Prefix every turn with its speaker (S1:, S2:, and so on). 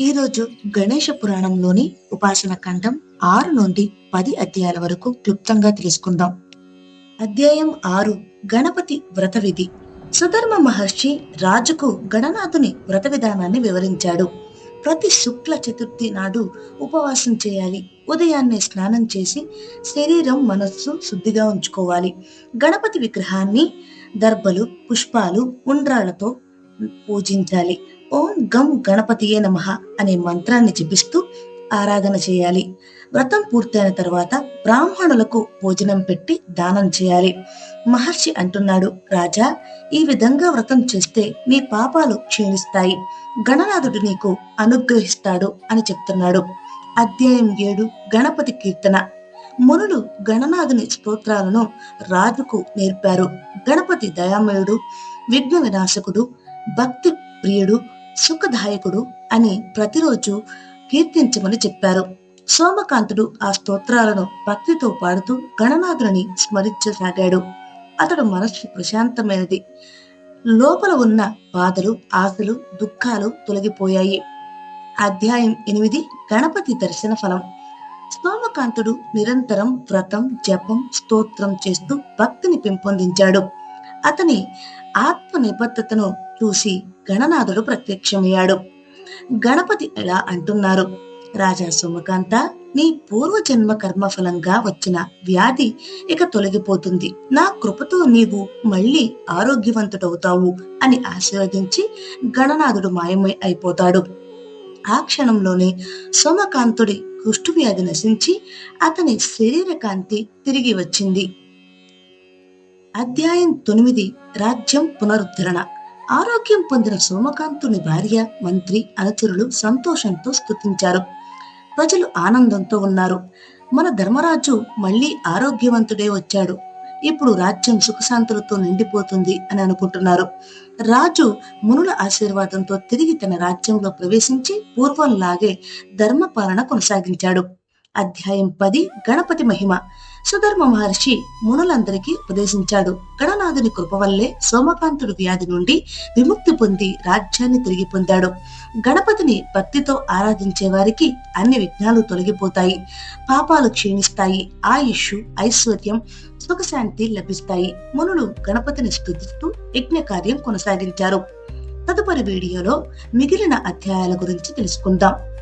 S1: ఈరోజు గణేష పురాణంలోని ఉపాసన ఖండం ఆరు నుండి పది అధ్యాయాల వరకు క్లుప్తంగా తెలుసుకుందాం. అధ్యాయం ఆరు గణపతి వ్రత విధి. సుధర్మ మహర్షి రాజుకు గణనాథుని వ్రత విధానాన్ని వివరించాడు. ప్రతి శుక్ల చతుర్థి నాడు ఉపవాసం చేయాలి. ఉదయాన్నే స్నానం చేసి శరీరం మనస్సు శుద్ధిగా ఉంచుకోవాలి. గణపతి విగ్రహాన్ని దర్భలు పుష్పాలు ఉండ్రాళ్ళతో పూజించాలి. ఓం గం గణపతియే నమః అనే మంత్రాన్ని జపిస్తూ ఆరాధన చేయాలి. వ్రతం పూర్తయిన తర్వాత బ్రాహ్మణులకు భోజనం పెట్టి దానం చేయాలి. మహర్షి అంటున్నాడు రాజా ఈ విధంగా వ్రతం చేస్తే నీ పాపాలు క్షీణిస్తాయి. గణనాథుడు నీకు అనుగ్రహిస్తాడు అని చెప్తున్నాడు. అధ్యాయం ఏడు గణపతి కీర్తన. మునులు గణనాథుని స్తోత్రాలను రాజుకు నేర్పారు. గణపతి దయామయుడు విఘ్న వినాశకుడు భక్తి ప్రియుడు సుఖదాయకుడు అని ప్రతిరోజు కీర్తించమని చెప్పారు. సోమకాంతుడు ఆ స్తోత్రాలను భక్తితో పాడుతూ గణనాథుని స్మరించసాగాడు. అతడు మనస్సు ప్రశాంతమైనది. లోపల ఉన్న బాధలు ఆశలు దుఃఖాలు తొలగిపోయాయి. అధ్యాయం ఎనిమిది గణపతి దర్శన ఫలం. సోమకాంతుడు నిరంతరం వ్రతం జపం స్తోత్రం చేస్తూ భక్తిని పెంపొందించాడు. అతని ఆత్మ నిబద్ధతను చూసి గణనాథుడు ప్రత్యక్షమయ్యాడు. గణపతి ఇలా అంటున్నారు రాజా సోమకాంత నీ పూర్వజన్మ కర్మ ఫలంగా వచ్చిన వ్యాధి ఇక తొలగిపోతుంది. నా కృపతో నీవు మళ్ళీ ఆరోగ్యవంతుడవుతావు అని ఆశీర్వదించి గణనాథుడు మాయమై అయిపోతాడు. ఆ క్షణంలోనే సోమకాంతుడి కుష్ఠు వ్యాధి నశించి అతని శరీర కాంతి తిరిగి వచ్చింది. అధ్యాయం తొమ్మిది. రాజ్యం పునరుద్ధరణ. ఆరోగ్యం పొందిన సోమకాంతుని భార్య మంత్రి అనుచరులు సంతోషంతో స్థుతించారు ప్రజలు ఆనందంతో ఉన్నారు. మన ధర్మరాజు మళ్ళీ ఆరోగ్యవంతుడే వచ్చాడు. ఇప్పుడు రాజ్యం సుఖశాంతులతో నిండిపోతుంది అని అనుకుంటున్నారు. రాజు మునుల ఆశీర్వాదంతో తిరిగి తన రాజ్యంలో ప్రవేశించి పూర్వంలాగే ధర్మపాలన కొనసాగించాడు. అధ్యాయం పది. గణపతి మహిమ. సుధర్మ మహర్షి మునులందరికీ ఉపదేశించాడు. గణనాథుని కృప వల్లే సోమకాంతుడు వ్యాధి నుండి విముక్తి పొంది రాజ్యాన్ని తిరిగి పొందాడు. గణపతిని భక్తితో ఆరాధించే వారికి అన్ని విఘ్నాలు తొలగిపోతాయి. పాపాలు క్షీణిస్తాయి. ఆయుష్ ఐశ్వర్యం సుఖశాంతి లభిస్తాయి. మునులు గణపతిని స్థుతిస్తూ యజ్ఞ కార్యం కొనసాగించారు. తదుపరి వీడియోలో మిగిలిన అధ్యాయాల గురించి తెలుసుకుందాం.